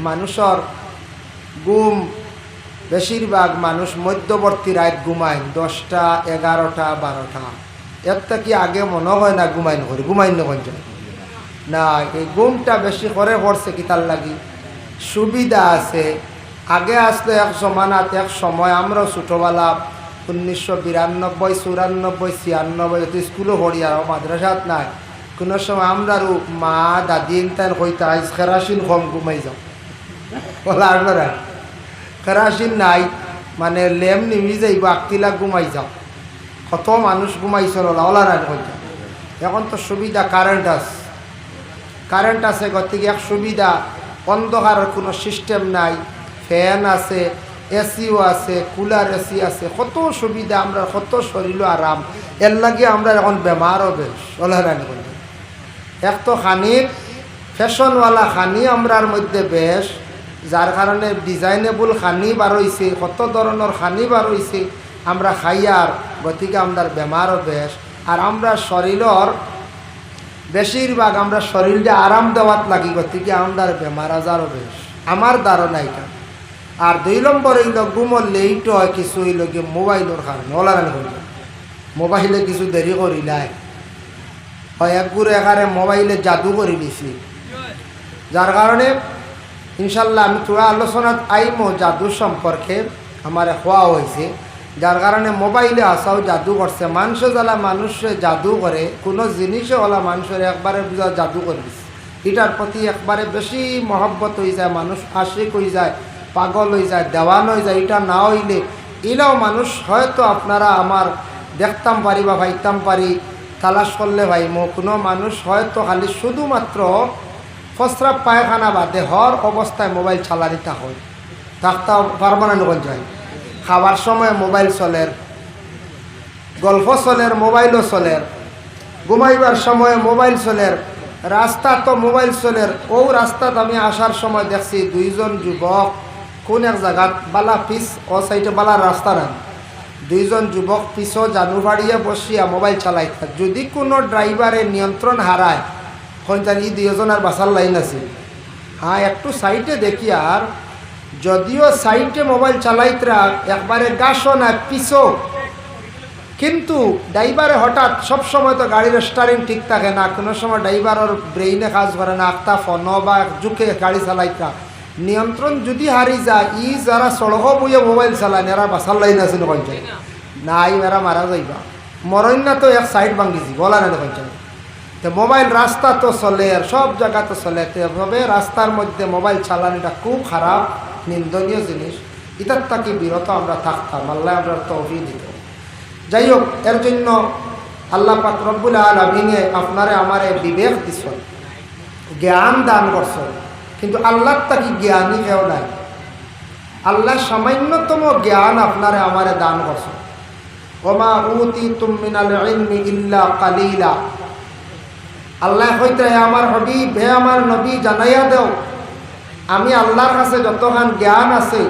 মানুষের গুম বেশিরভাগ মানুষ মধ্যবর্তী রাত ঘুমায় দশটা এগারোটা বারোটা এর থেকে আগে মনে হয় না ঘুমাইন করে ঘুমাইন যায় না এই ঘুমটা বেশি করে করছে কি তার লাগি? সুবিধা আছে। আগে আসলে এক জমানাত, এক সময় আমরা ছোটোবেলা উনিশশো বিরানব্বই চুরানব্বই ছিয়ানব্বই যদি স্কুলও পড়ি আর মাদ্রাসাত নাই। কোনো সময় আমরারও মা, দাদি তাই কইতে আইস খেরাসিন কম ঘুমাই যাও। না কেরাসিন নাই মানে লেম নিমি যাইব আকতিলা ঘুমাই যাও। কত মানুষ ঘুমাইছিল ওলা নাই কইতে এখন তো সুবিধা কারেন্ট আছে। কারেন্ট আছে, গতিকে এক সুবিধা অন্ধকারের কোনো সিস্টেম নাই। ফ্যান আছে এসিও আছে কুলার এসি আছে। কত সুবিধা, আমরা কত শরীর আরাম এর লাগে আমরা এখন বেমারও বেশ, ওলা নাই কইতে এক তো খানির ফ্যাশনওয়ালা খানি আমরার মধ্যে বেশ। যার কারণে ডিজাইনেবল খানি বার কত ধরনের খানি বার আমরা খাইয়ার গতিকে আমরা বেমারও বেশ। আর আমরা শরীরের বেশিরভাগ আমরা শরীরটা আরাম দেওয়াত লাগি, গতিকে আমরা বেমার আজারও বেশ। আমার ধারণা এটা আর দুই নম্বর এই গুমর লেইট হয়, কিছু এই লগে মোবাইলের কারণে ওলারান করি মোবাইলে কিছু দেরি করিলাই হয় একগুলো একারে মোবাইলে জাদু করে দিছি। যার কারণে ইনশাল্লাহ আমি তোরা আলোচনাত আইমো জাদু সম্পর্কে আমার হওয়া হয়েছে যার কারণে মোবাইলে আসাও জাদু করছে মানুষ জ্বালা মানুষে জাদু করে কোনো জিনিসে ওলা মানুষের একবারে বুঝা জাদু করে দিছে। এটার প্রতি একবারে বেশি মহব্বত হয়ে যায় মানুষ আশিক হয়ে যায়, পাগল হয়ে যায় দেওয়ান হয়ে যায়, এটা না হইলে এলাও মানুষ হয়তো আপনারা আমার দেখতাম পারি বা ভাইতাম পারি, তালাশ করলে ভাই মো কোনো মানুষ হয়তো খালি শুধুমাত্র ফসরাব পায়খানা বা দেহর অবস্থায় মোবাইল চালানিতা হয়। থাকতে পারব না যায়। খাবার সময় মোবাইল চলের গল্প চলের মোবাইলও চলের ঘুমাইবার সময় মোবাইল চলের রাস্তা তো মোবাইল চলের ও রাস্তাত আমি আসার সময় দেখছি দুইজন যুবক কোন এক জায়গাত বালা পিস ও সাইডে বালা রাস্তা না দুইজন যুবক পিছও জানু বাড়িয়ে বসিয়া মোবাইল চালাই যদি কোনো ড্রাইভারে নিয়ন্ত্রণ হারায় এখন ই এই দুইজনের বাসার লাইন আছে। হ্যাঁ একটু সাইডে দেখি আর। যদিও সাইডে মোবাইল চালাইতরা, একবারে গাছও না, পিছও। কিন্তু ড্রাইভারে হঠাৎ সব সময় তো গাড়ির স্টারিং ঠিক থাকে না, কোনো সময় ড্রাইভারের ব্রেইনে কাজ করে না, আখতা ফোন বা জুকে গাড়ি চালাইতা নিয়ন্ত্রণ যদি হারি যায়, ই যারা সড়ক বইয়ে মোবাইল চালায়, এরা বাসার লাইন আছে নকন চাই নাই, এরা মারা যাইবা। মরণ্যা তো এক সাইড ভাঙ্গিছি বলা না নকন চাই তো মোবাইল রাস্তা তো চলে, আর সব জায়গা তো চলে। তো এভাবে রাস্তার মধ্যে মোবাইল চালানোটা খুব খারাপ, নিন্দনীয় জিনিস। এটার তাকে বিরত আমরা থাকতাম, আল্লাহ আমরা তৌফি দিত। যাই হোক, এর জন্য আল্লাহ পাক রব্বুল আলমিনে আপনারে আমারে বিবেক দিছ জ্ঞান দান করছ কিন্তু আল্লাহর তাকি জ্ঞানী কেউ নাই। আল্লাহ সামান্যতম জ্ঞান আপনারে আমারে দান করছ ওমা উতি তুমিনাল কালিলা। আল্লাহ হইতে আমার হবিব, হে আমার নবী, জানাইয়া দেও। আমি আল্লাহর কাছে যতখান জ্ঞান আছে,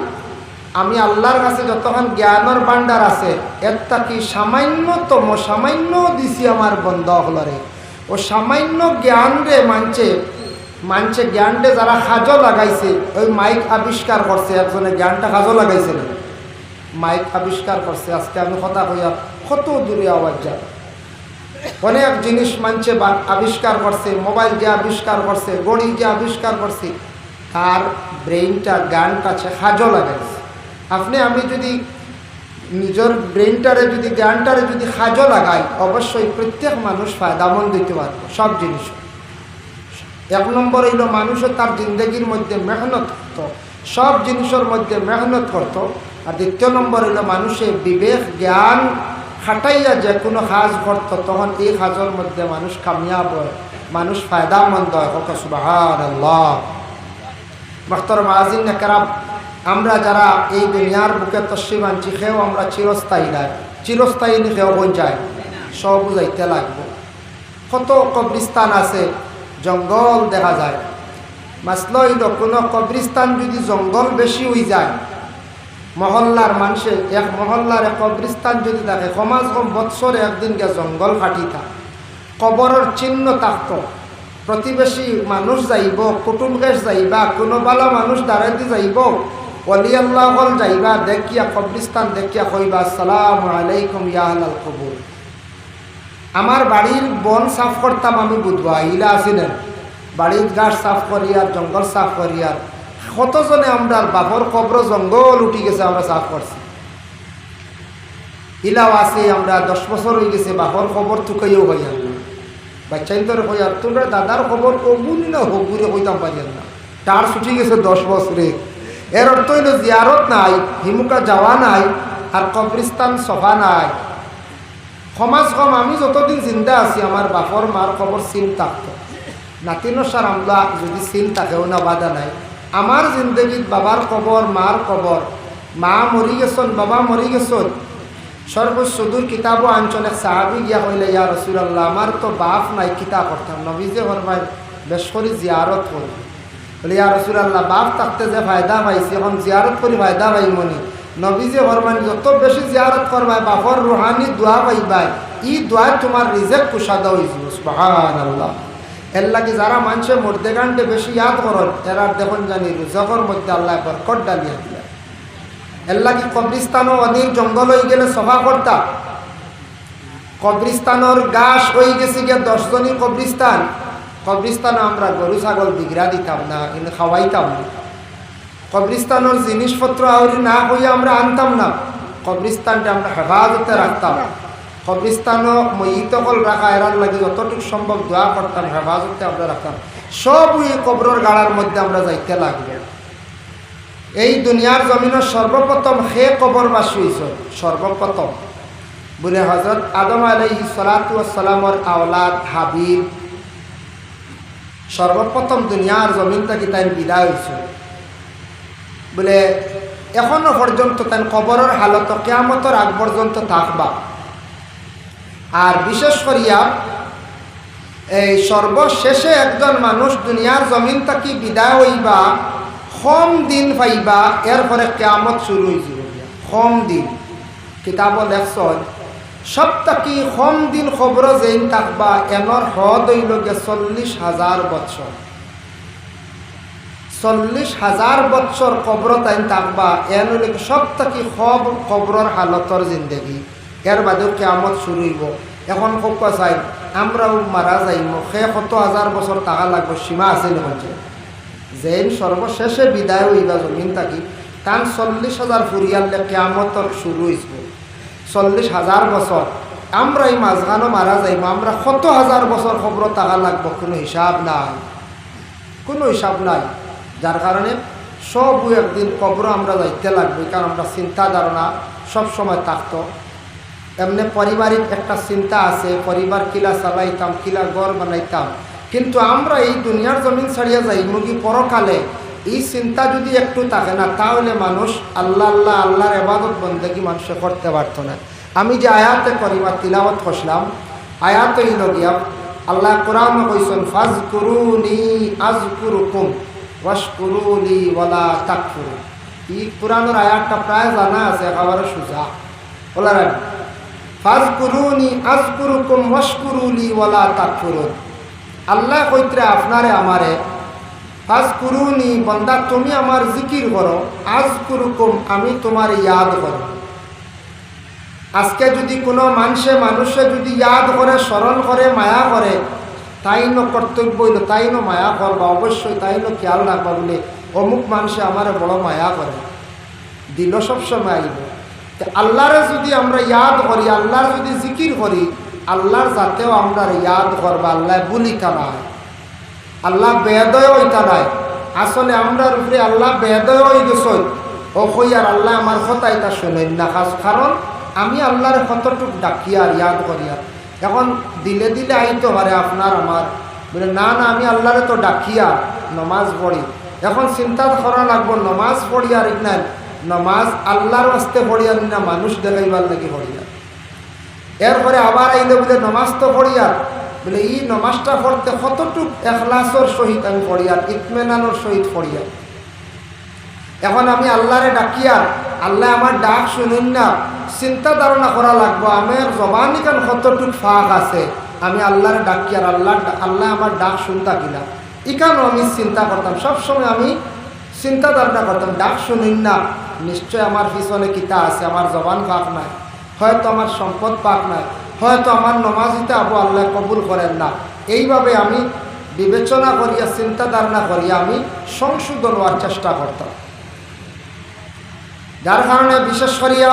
আমি আল্লাহর কাছে যতক্ষণ জ্ঞানের ভাণ্ডার আছে, একটা কি সামান্যতম, সামান্য দিছি আমার বন্ধ হলরে। ও সামান্য জ্ঞান রে মানছে মানছে জ্ঞানটে যারা সাজো লাগাইছে, ওই মাইক আবিষ্কার করছে, একজনে জ্ঞানটা সাজো লাগাইছে মাইক আবিষ্কার করছে, আজকে আমি কথা কইয়া কত দূরে আওয়াজ যায় অনেক জিনিস মানছে আবিষ্কার করছে, মোবাইল যে আবিষ্কার করছে গড়ি যে আবিষ্কার করছে, তার ব্রেইনটা গানটা আছে সাজো লাগাইছে আপনি, আমি যদি নিজের ব্রেনটারে যদি, জ্ঞানটারে যদি সাজো লাগাই অবশ্যই প্রত্যেক মানুষ ফায়দামন দিতে পারব, সব জিনিস। এক নম্বর হইল, মানুষও তার জিন্দগির মধ্যে মেহনত করতো, সব জিনিসের মধ্যে মেহনত করতো। আর দ্বিতীয় নম্বর হইল, মানুষের বিবেক, জ্ঞান খাটাইয়া যে কোনো কাজ করতো তখন এই কাজের মধ্যে মানুষ কামিয়াব হয় মানুষ ফায়দামন্দ হয়। আমরা যারা এই দুনিয়ার বুকে তসিম আনছি সেও আমরা চিরস্থায়ী নাই। চিরস্থায়ী সেও বই যায়। সব বুঝাইতে লাগবো। কত কবরিস্তান আছে? জঙ্গল দেখা যায়। মাসল কোনো কবরিস্তান যদি জঙ্গল বেশি হয়ে যায় মহল্লার মানুষে, এক মহল্লার এক কবরিস্তান যদি থাকে, সমাজ কম বৎসরে একদিন গে জঙ্গল কাটি থাক কবরের চিহ্ন থাকতো প্রতিবেশী মানুষ যাইব, কুটুম গেছ যাইবা, কোনো বালা মানুষ দাঁড়াইতে যাইব। অলি আল্লাহ যাইবা, দেখিয়া কবরিস্তান দেখিয়া কইবা, আসসালাম আলাইকুম ইয়াহাল কবুর। আমার বাড়ির বন সাফ করতাম আমি বুধবা ইলা আসিলেন বাড়ির গাছ সাফ করিয়ার, জঙ্গল সাফ করিয়ার। কতজনে আমরা বাপর কবর জঙ্গল উঠি গেছে আমরা সাফ করছি? ইলাও আছে, আমরা দশ বছর হয়ে গেছে বাপর খবর তুকাইও হইয়া বাচ্চাই তোর হইয়ার তোমরা দাদার খবর কবুনি না হগুরে হইতাম পারি না। তার ছুটি গেছে দশ বছরে। এর অর্থ হইল জিয়ারত নাই, হিমুকা যাওয়া নাই, আর কবরিস্তান সফা নাই। সমাজ কম, আমি যতদিন চিন্তা আছি, আমার বাপর মার খবর চিন থাকতো। নাতিনোর সার আমলা যদি চিন থাকেও না, বাধা নাই। আমার জিন্দগিত বাবার কবর মার কবর মা মরি গেছন বাবা মরি গেছন সর্বোচ্চ দূর কিতাবও আনছন এক সাহাবি গিয়া হইলে, ইয়া রসুলাল্লাহ আমার তো বাপ নাই কিতাব করতাম নবীজে হরমাই বেশ করে জিয়ারত করি বলে, ইয়া রসুলাল্লাহ বাপ থাকতে যে ফায়দা পাইছি, এখন জিয়ারত করি ফায়দা পাই মনি নবীজে হরমানি যত বেশি জিয়ারত করবাই বাপর রুহানি দোয়া পাইবাই, ই দোয়ায় তোমার রিজেক কুসাদা হয়েছিল সুবহান আল্লাহ এর লাগে যারা মানুষে মর্দে গানটে বেশি ইয়াদ করন, এরা দেখুন জানি রিজকর মধ্যে আল্লাহ বরকট ডালিয়া দিলা এর লাগে কবরিস্তানও অনেক জঙ্গল হয়ে গেলে সভা করতাম কবরিস্তানোর গাছ হয়ে গেছে গিয়ে দশজনই কবরিস্তান। কবরিস্তানে আমরা গরু, ছাগল বিগড়া দিতাম না কিন্তু খাওয়াইতাম না। কবরিস্তানোর জিনিসপত্র আউরি না হইয়া আমরা আনতাম না। কবরিস্তানটা আমরা হেফাজতে রাখতাম। কবরিস্তানও মহিতকল রাখা এরার লাগে যতটুকু সম্ভব দোয়া করতাম হেফাজতে আমরা রাখতাম সব ওই কবরের গাড়ার মধ্যে আমরা যাইতে লাগবে। এই দুনিয়ার জমিনের সর্বপ্রথম সে কবরবাসী হয়েছে সর্বপ্রথম বলে হজরত আদম আলহি সালাতামর আওলাদ, হাবিব। সর্বপ্রথম দুনিয়ার জমিন থেকে তাই বিদায় হয়েছে বলে এখনও পর্যন্ত তাই কবরের হালত কেয়ামতর আগ পর্যন্ত থাকবা। আর বিশেষ করিয়া এই সর্বশেষে একজন মানুষ দুনিয়ার জমিন থাকি বিদায় হইবা কম দিন পাইবা, এরপরে কেয়ামত শুরু হয়েছিল কম দিন। কিতাব লেখছ সপ্তাকি কম দিন খবর যেইন থাকবা এনর হদ হইল গে চল্লিশ হাজার বছর। চল্লিশ হাজার বছর কবর তাইন থাকবা এন হইল সপ্তাকি সব কবরর হালতর জিন্দগি। এর বাদেও কেয়ামত শুরু হইব। এখন খুব চাই আমরাও মারা যাইম সে কত হাজার বছর টাকা লাগবে, সীমা আছে নহয় যেন সর্বশেষে বিদায় হইবা জমিন থাকি তান চল্লিশ হাজার ফুরিয়ালে কেয়ামতর শুরু হয়েছিল চল্লিশ হাজার বছর আমরা এই মাঝখানো মারা যাইব আমরা কত হাজার বছর খবর টাকা লাগবো, কোনো হিসাব নাই। কোনো হিসাব নাই। যার কারণে সব একদিন কবর আমরা যাইতে লাগবে কারণ আমরা চিন্তা ধারণা সবসময় থাকতো। এমনি পারিবারিক একটা চিন্তা আছে, পরিবার কিলা চালাইতাম, কিলা গড় বানাইতাম। কিন্তু আমরা এই দুনিয়ার জমিন ছাড়িয়ে যাই, মুগি পরকালে, এই চিন্তা যদি একটু থাকে না, তাহলে মানুষ আল্লাহ আল্লাহ, আল্লাহর এবাদত বন্দেগি মানুষে করতে পারতো না। আমি যে আয়াতে করিবা তিলাবত করলাম আয়াতে লগিয়া আল্লাহ কোরআন কইসন ফাজ কুরুনি আজ কুরুকুম ওয়াস কুরুলি ওয়ালা তাকফুরু এই কোরআনের আয়াতটা প্রায় জানা আছে, একেবারে সোজা। বলা রাখি ফাজ কুরুনি আজ কুরুকুম ওয়াস কুরুলি ওয়ালা তাকফুরুন। আল্লাহ কইত্রে আপনারে আমারে আজ কুরুনি বন্দা, তুমি আমার জিকির করো আজ কুরুকুম আমি তোমার ইয়াদ করো আজকে যদি কোনো মানুষে মানুষে যদি ইয়াদ করে, স্মরণ করে, মায়া করে, তাই ন কর্তব্য হইল, তাই ন মায়া করবা, অবশ্যই তাই ন খেয়াল রাখবা বলে অমুক মানুষে আমার বড় মায়া করে। দিল সবসময় আইব। আল্লাহরে যদি আমরা ইয়াদ করি, আল্লাহর যদি জিকির করি, আল্লাহর যাতেও আমরা ইয়াদ করবা, আল্লাহ বলি নাই। আল্লাহ বেদয় ওইটা নাই। আসলে আমরার উপরে আল্লাহ বেদয় হয়ে গেছই। কই আর আল্লাহ আমার কথা এটা শোনেন না। কারণ আমি আল্লাহর কতটুক ডাকি আর ইয়াদ করি আর। এখন দিলে দিলে আইতে পারে আপনার আমার। বলে, না না, আমি আল্লাহরে তো ডাকিয়া নমাজ পড়ি। এখন চিন্তা করা লাগবো, নমাজ পড়ি আর না নমাজ আল্লাহর আসতে পড়ি আর না মানুষ দেখাইবার লাগি পড়ি আর এরপরে আবার আইলে বলে, নমাজ তো পড়ি আর বলে, এই নমাজটা পড়তে কতটুক এখলাসর সহিত আমি পড়ি আর ইতমেনানোর সহিত পড়ি আর এখন আমি আল্লাহরে ডাকিয়ার আল্লাহ আমার ডাক শুনুন না, চিন্তা ধারণা করা লাগবো, আমার জবানি কান কতটুক ফাঁক আছে? আমি আল্লাহর ডাকি আর আল্লাহ আল্লাহ আমার ডাক শুনতা কিনা? ইকানো আমি চিন্তা করতাম, সবসময় আমি চিন্তা ধারণা করতাম ডাক শুনিন না। নিশ্চয় আমার পিছনে কিতা আছে আমার জবান পাক নাই। হয়তো আমার সম্পদ পাক নাই। হয়তো আমার নমাজিতে আবু আল্লাহ কবুল করেন না। এইভাবে আমি বিবেচনা করিয়া চিন্তা ধারণা করিয়া আমি সংশোধন হওয়ার চেষ্টা করতাম যার কারণে বিশেষ করিয়া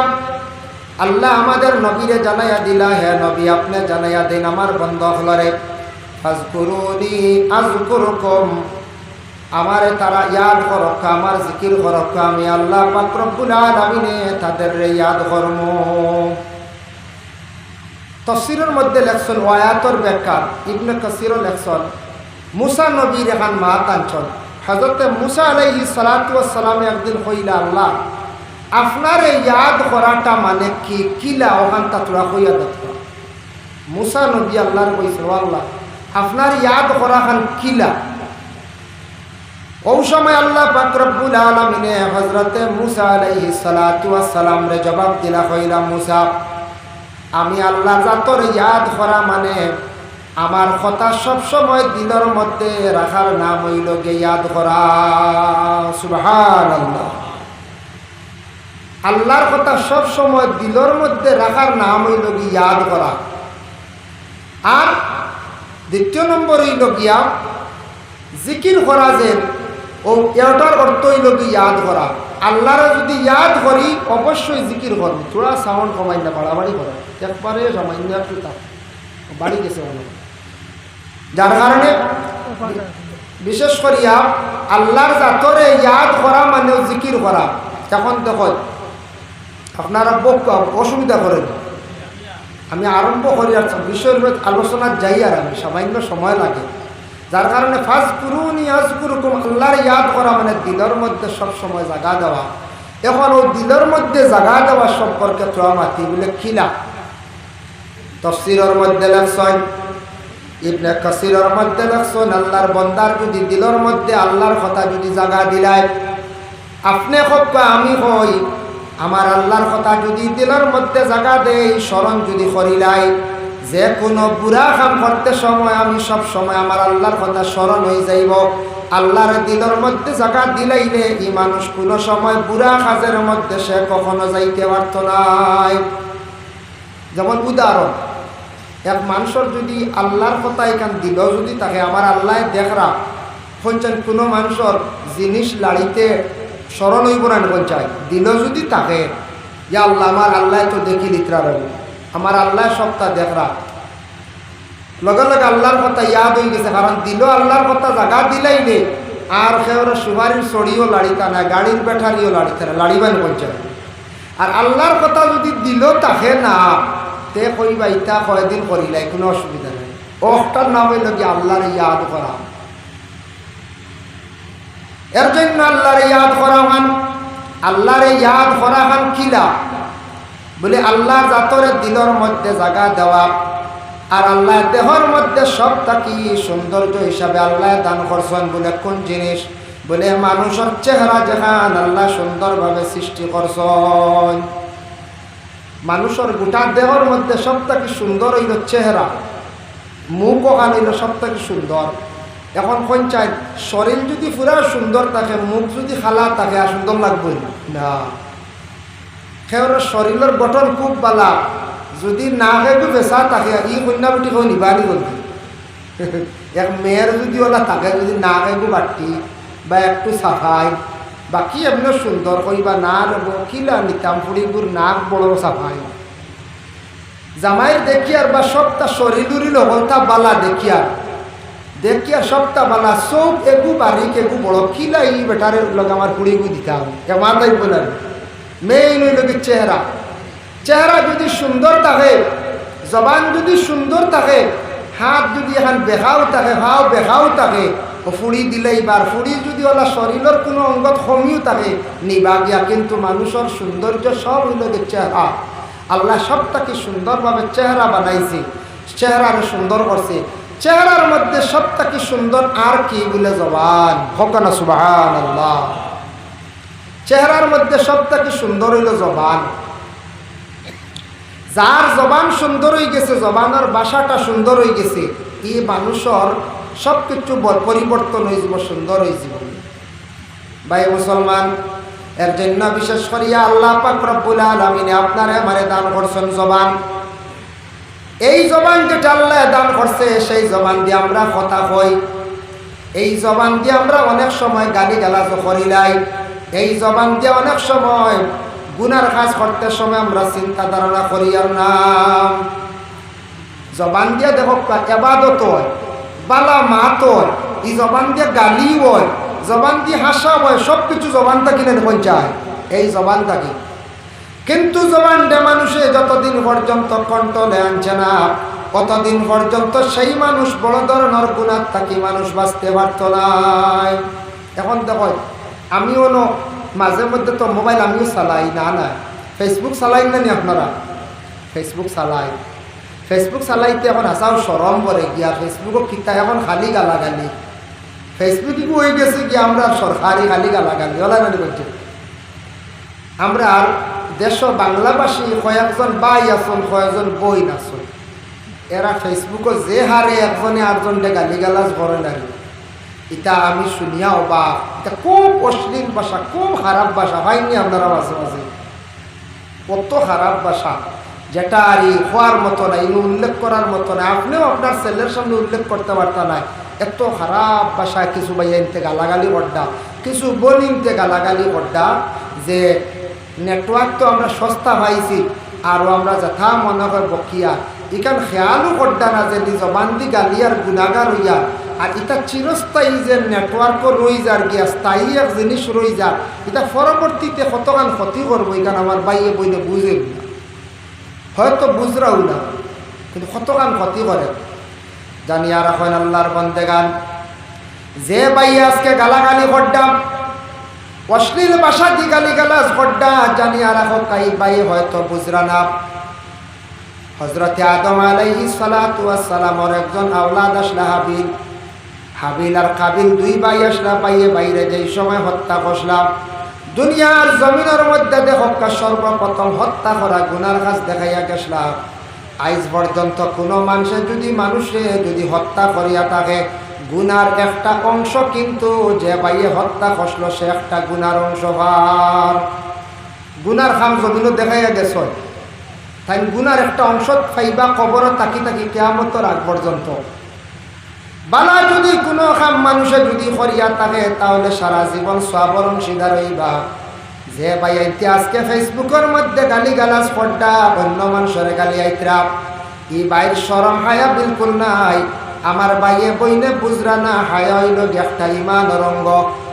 আল্লাহ আমাদের নবীরে জানাইয়া দিলা, হে নবী, আপনি জানাইয়া দিন, আমার বন্ধ হলরে ফাজকুরুনি আজকুরুকুম। আমারে তারা ইয়াদ করক্কা আমার জিকির করক্কা আমি আল্লাহ পাক রব্বুল আলামিনে তাদের ইয়াদ করম তফসিরের মধ্যে লেখছেন, ওয়ায়াতর ব্যাখ্যা ইবনে কাসিরও লেখছেন, মুসা এখান মাত আনছন। হজরতে মুসা আলাইহি সালাতু সালামে একদিন হইলা আল্লাহ, আপনার এই ইয়াদ করাটা মানে কি? কিলা ওখান তাতরা হইয়া দেখত মুসা নবী আল্লাহর কইছে, ও আল্লাহ, আপনার ইয়াদ করা খান কিলা? ও সময় আল্লাহ রে জবাব দিলা আমি আল্লাহ জাতর ইয়াদ করা মানে আমার কথা সব সময় দিলের মধ্যে রাখার নাম হইল গে ইয়াদ করা। সুবহানাল্লাহ। আল্লাহর কথা সব সময় দিলের মধ্যে রাখার নাম হইল ইয়াদ করা। আর দ্বিতীয় নম্বর হইল গিয়া জিকির করা যে ও এটার অর্থ হইল কি ইয়াদ করা। আল্লাহরে যদি ইয়াদ করি, অবশ্যই জিকির করব। থোড়া সাউন্ড কমাই না, বাড়াবাড়ি করে। একবারে সামান্য একটু তা বাড়ি গেছে যার কারণে বিশেষ করিয়া আল্লাহর জাতরে ইয়াদ করা মানেও জিকির করা। এখন দেখো, আপনারা বক অসুবিধা করেন। আমি আরম্ভ করি আর বিষয়ের আলোচনা যাই আর আমি। সামান্য সময় লাগে। যার কারণে ফার্স্ট করুন ইয়াজ করুকুম আল্লাহর ইয়াদ করা মানে দিলের মধ্যে সব সময় জাগা দেওয়া। এখন ওই দিলের মধ্যে জাগা দেওয়া সম্পর্কে তো মাতি বলে খিলা? তফসিরের মধ্যে লেখছেন, ইবনে কাসিরের মধ্যে লেখছেন, আল্লাহর বন্দার যদি দিলের মধ্যে আল্লাহর কথা যদি জাগা দিলায় আপনি হোক আমি হই, আমার আল্লাহর কথা যদি দিলের মধ্যে জাগা দেই, স্মরণ যদি করিলাই যে কোনো বুড়া কাম করতে সময় আমি সব সময় আমার আল্লাহর কথা স্মরণ হয়ে যাইব। আল্লাহর দিলের মধ্যে জাগা দিলাইলে ই মানুষ কোনো সময় বুড়া কাজের মধ্যে সে কখনো যাইতে পারত নাই। যেমন উদাহরণ, এক মানুষের যদি আল্লাহর কথা এখান দিল যদি তাকে আমার আল্লাহ দেখরা হচ্ছেন কোনো মানুষের জিনিস লাড়িতে স্মরণ হইব না পঞ্চায়েত দিল যদি তাকে যে আল্লাহ, আমার আল্লাহ তো দেখি লিত্রা রবি আমার আল্লাহ সপ্তাহ দেখরা লগে লগে আল্লাহর কথা ইয়াদ হয়ে গেছে, কারণ দিল আল্লাহর কথা, জাগা দিলাই নে। আর সেওর সুবারির চড়িও লাড়িতা না, গাড়ির ব্যাটারিও লাড়িতা না লাড়িবান পঞ্চায়েত। আর আল্লাহর কথা যদি দিল তাকে না, তে কইবা ইটা কয়দিন করিলাই, কোনো অসুবিধা নাই। ওটার নাম হইল কি আল্লাহর ইয়াদ করা। এর জন্য আল্লাহর ইয়াদ করা মান। আল্লাহর ইয়াদ করা মান কিলা? বলে, আল্লাহ জাতরে দিলর মধ্যে জাগা দেওয়া আর আল্লাহ দেহর মধ্যে সব থাকি সৌন্দর্য হিসাবে আল্লাহ দান করছেন বলে কোন জিনিস? বলে, মানুষের চেহারা যেখান আল্লাহ সুন্দরভাবে সৃষ্টি করছেন। মানুষের গোটা দেহর মধ্যে সব থেকে সুন্দর হইল চেহারা? মুখ ওখান হইল সব থেকে সুন্দর? এখন পঞ্চায়েত শরীর যদি পুরা সুন্দর থাকে, মুখ যদি খালা থাকে, আর সুন্দর লাগবে? না। সেওর শরীরের গঠন খুব বালা। যদি না খেয়ে বেচা থাকে, ই কন্যা বেটি কেউ নিবানি বলতে এক মেয়ের যদি ওলা থাকে যদি না খেয়ে বাটি বা একটু সাফাই বাকি এমনি সুন্দর কইবা না নেব কিলা নিতাম ফুড়িগুর নাক বড় সাফাই জামাইয়ের দেখিয়ার বা সবটা শরীর উড়িল হলতা বালা দেখিয়ার দেখিয়া সবটা বালা সব এগু বারিক এগু বড় কিলা ই বেটারে লগ আমার ফুড়িগু দিতাম। আমার তাই বলেন মেইন হইল কি চেহারা। চেহারা যদি সুন্দর থাকে, জবান যদি সুন্দর থাকে, হাত যদি এখন বেহাও থাকে, হাও বেহাও থাকে ফুড়ি দিলেই বার ফুড়ি যদি ওলা শরীরের কোনো অঙ্গত কমিও থাকে নিবা গিয়া কিন্তু মানুষের সৌন্দর্য সব হইল কি চেহারা আল্লাহ সবটাকে সুন্দরভাবে চেহারা বানাইছে চেহারার সুন্দর করছে চেহারার মধ্যে সবটাকে সুন্দর আর কি বলে জবান? হকানা সুবাহান আল্লাহ চেহারার মধ্যে সবটাকে সুন্দর হইল জবান। যার জবান সুন্দর হয়ে গেছে, জবানের বাসাটা সুন্দর হয়ে গেছে এই মানুষের সব কিছু পরিবর্তন হয়ে যাব, সুন্দর হয়ে যাব। ভাই মুসলমান, এর জন্য বিশেষ করিয়া আল্লাহ পাক রব্বুল আলমিনে আপনারে আমারে দান করছেন জবান। এই জবান যেটা আল্লাহ দান করছে, সেই জবান দিয়ে আমরা কথা কই। এই জবান দিয়ে আমরা অনেক সময় গালি গালাজ করিলাই এই জবান দিয়ে অনেক সময় গুনার কাজ করতে সময় আমরা চিন্তা ধারণা করি আর নাম জবান দিয়ে দেখো এবাদত হয়, বালা মাত হয়, এই জবান দিয়ে গালি হয়, জবান দিয়ে হাসা হয় সব কিছু জবান থাকি না দেখুন চায় এই জবান থাকি। কিন্তু জবানটা মানুষে যতদিন পর্যন্ত কন্ট্রোলে আনছে না কতদিন পর্যন্ত সেই মানুষ বড় ধরনের গুণার থাকি মানুষ বাঁচতে পারত নাই। এখন দেখো আমিও ন, মাঝে মধ্যে তো মোবাইল আমিও চালাই, না না। ফেসবুক চালাই না নি আপনারা? ফেসবুক চালাই। ফেসবুক চালাইতে এখন আসাও সরম করে গিয়া। ফেসবুকক কিতা এখন খালি গালাগালি। ফেসবুক কি হয়ে গেছে কি আমরা সরকারি খালি গালাগালি। না বলছে আমরা আর দেশ বাংলাভাষী কয়েকজন বাই আসন কয়েকজন বই আসন এরা ফেসবুকে যে হারে একজনে আরেকজনকে গালিগালাজ করে নারী এটা আমি শুনিয়া অবাক। এটা খুব অশ্লীল ভাষা, খুব খারাপ ভাষা। হয়নি আপনারা মাঝে মাঝে। কত খারাপ ভাষা। যেটা আর এই হওয়ার মতো না ইনি উল্লেখ করার মতো না আপনিও আপনার ছেলের সামনে উল্লেখ করতে পারত না এত খারাপ ভাষায় কিছু বাইনতে গালাগালি করডা। কিছু বলিনতে গালাগালি করডা যে নেটওয়ার্ক তো আমরা সস্তা পাইছি, আরও আমরা যথা মনে হয় বকিয়া। ইকান খেয়ালও করডা না যে নিজ গালিয়ার গুণাগার হইয়া আর এটা চিরস্থায়ী যে নেটওয়ার্কও রই যার গিয়া স্থায়ী এক জিনিস রই যার এটা পরবর্তীতে কতগান ক্ষতি করব এখানে আমার বাইয়ে বইনে বুঝে হয়তো বুঝরাও না, কিন্তু কতগান ক্ষতি করে। জানি আর এখন আল্লাহর বন্দেগান যে বাইয়ে আজকে গালাগালি করডাম, অশ্লীল ভাষা দি গালি গালাজ করডা জানি আর এখন কাই বাই হয়তো বুঝরা না। হজরতে আদম আলাইহি সালামের একজন আওলাদ আসলা হাবিল হাবিল আর কাবিল দুই ভাই আসলা পাইয়ে বাইরে যেই সময় হত্যা করলাম দুনিয়ার জমিনের মধ্যে দেখা সর্বপ্রথম হত্যা করা গুনার কাজ দেখাইয়া গেছলাম। আইজ পর্যন্ত কোনো মানুষে যদি মানুষে যদি হত্যা করিয়া থাকে, গুনার একটা অংশ কিন্তু যে বাইয়ে হত্যা করল সে একটা গুনার অংশ ভার। গুনার খাম জমিনও দেখাইয়া গেছ। তাই গুনার একটা অংশ ফাইবা কবর তাকি তাকি কেয়ামতর আগ পর্যন্ত। বালা যদি কোনো খাম মানুষে যদি করিয়া থাকে, তাহলে সারা জীবন সবর অংশীদার হইবা যে ভাই আইতে আজকে ফেসবুকের মধ্যে গালি গালাজ পড্ডা অন্য মানুষের গালি আইতরা, ই বাইর সরম হায়া বিলকুল নাই। আমার বাইয়ে বইনে বুঝরা না, হায়া হইল একটা ইমান রঙ্গ।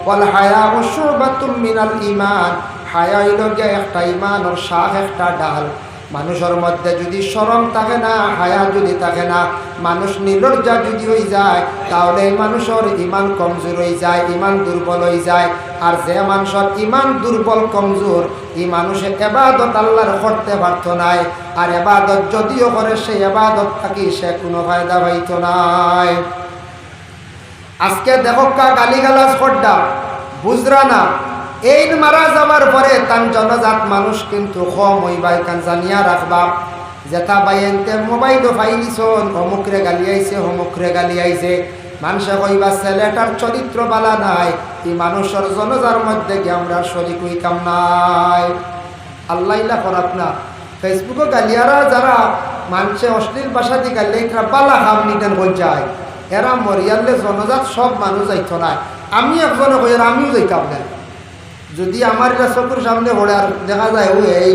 বল, হায়া অসুবাতুম মিনাল ইমান, হায়া হইল একটা ইমানর শাহ, একটা ডাল। মানুষের মধ্যে যদি সরম থাকে না, হায়া যদি থাকে না, মানুষ নির্লজ্জা যদি হয়ে যায়, তাহলে মানুষের ইমান কমজোর হয়ে যায় ইমান দুর্বল হয়ে যায়। আর যে মানুষের ইমান দুর্বল, কমজোর, এই মানুষে এবাদত আল্লাহর করতে পারত নাই। আর এবাদত যদিও করে, সেই এবাদত থাকি সে কোনো ফায়দা পাইত নাই। আজকে দেখো কা গালিগালাজ করডা, বুঝরা না। এই মারা যাওয়ার পরে তান জনজাত মানুষ কিন্তু কম হইবা এখান জানিয়া রাখবা। যেটা বাইনতে মোবাইলও ফাইলিছন অমুকরে গালি আইছে অমুকরে গালি আইছে। মানুষে কইবা, ছেলেটার চরিত্র বালা নাই এই মানুষের জনজার মধ্যে কি আমরা শরিক হইতাম নাই। আল্লাহ করাত না। ফেসবুকে গালিয়ারা যারা মানুষে অশ্লীল ভাষা দিয়ে গালি এরা বালা হাম নিতেন যায়। এরা মরিয়ালে জনজাত সব মানুষ যাইত না। আমি একজনে কই আমিও যাইতাম না। যদি আমার এটা চকুর সামনে পড়ে আর দেখা যায় ও এই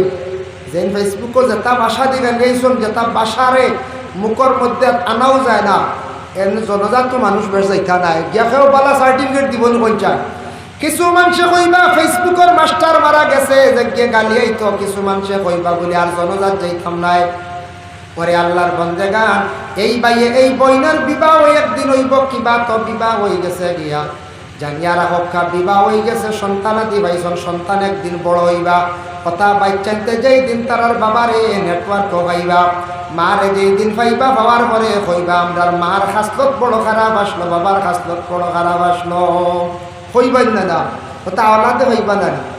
যে ফেসবুকও যেটা বাসা দিকে গেছন যেটা বাসারে মুখর মধ্যে আনাও যায় না এর জনজাত মানুষ বেশ যাইতা নাই। গিয়াকেও বালা সার্টিফিকেট দিব পঞ্চায় কিছু মানুষে কইবা ফেসবুকের মাস্টার মারা গেছে, যে গিয়ে গালি আইতো কিছু মানুষে কইবা বলে আর জনজাত যাইতাম নাই। পরে আল্লাহর বন্দেগান এই বাইয়ে এই বইনার বিবাহ একদিন হইব, কিবা তো বিবাহ হয়ে গেছে গিয়া। জানিয়া হকা দিবা হয়ে গেছে সন্তানাদি ভাইসন সন্তান একদিন বড় হইবা। কথা বাইচাইতে যেই দিন তারার বাবারে নেটওয়ার্ক পাইবা মারে যেই দিন পাইবা, বাবার পরে হইবা। আমরা মার হাসলত বড় খারাপ আসলো, বাবার হাসলত বড় খারাপ আসলো। হইবেন না না, কথা আলাদা হইবা না।